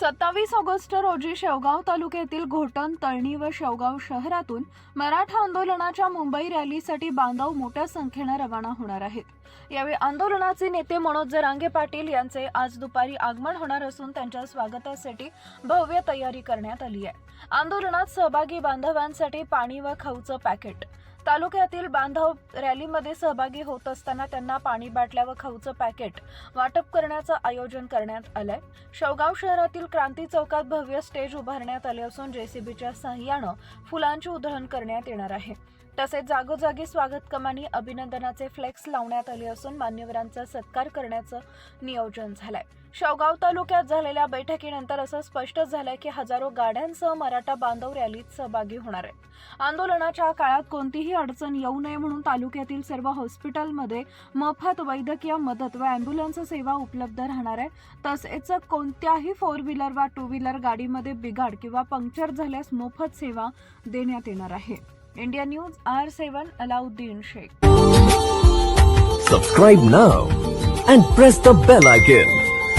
सत्तावीस ऑगस्ट रोजी शेवगाव तालुक्यातील घोटण तळणी व शेवगाव शहरातून मराठा आंदोलनाच्या मुंबई रॅलीसाठी बांधव मोठ्या संख्येनं रवाना होणार आहेत. यावेळी आंदोलनाचे नेते मनोज जरांगे पाटील यांचे आज दुपारी आगमन होणार असून त्यांच्या स्वागतासाठी भव्य तयारी करण्यात आली आहे. आंदोलनात सहभागी बांधवांसाठी पाणी व खाऊचं पॅकेट तालुक्यातील बांधव रॅलीमध्ये सहभागी होत असताना त्यांना पाणी बाटल्या व खाऊचं पॅकेट वाटप करण्याचं आयोजन करण्यात आलंय. शेवगाव शहरातील क्रांती चौकात भव्य स्टेज उभारण्यात आले असून जेसीबीच्या सहाय्यानं फुलांची उधळण करण्यात येणार आहे. तसेच जागोजागी स्वागत कमानी अभिनंदनाचे फ्लेक्स लावण्यात आले असून मान्यवरांचा सत्कार करण्याचं नियोजन झालंय. शेवगाव तालुक्यात झालेल्या बैठकीनंतर असं स्पष्ट झालंय की हजारो गाड्यांसह मराठा बांधव रॅलीत सहभागी होणार आहेत. आंदोलनाच्या काळात कोणतीही अडचण येऊ नये म्हणून तालुक्यातील सर्व हॉस्पिटलमध्ये मोफत वैद्यकीय मदत व अँब्युलन्स सेवा उपलब्ध राहणार आहे तसेच कोणत्याही फोर व्हीलर वा टू व्हीलर गाडीमध्ये बिघाड किंवा पंक्चर झाल्यास मोफत सेवा देण्यात येणार आहे. India news R seven Alauddin Shaikh. Subscribe now and press the bell icon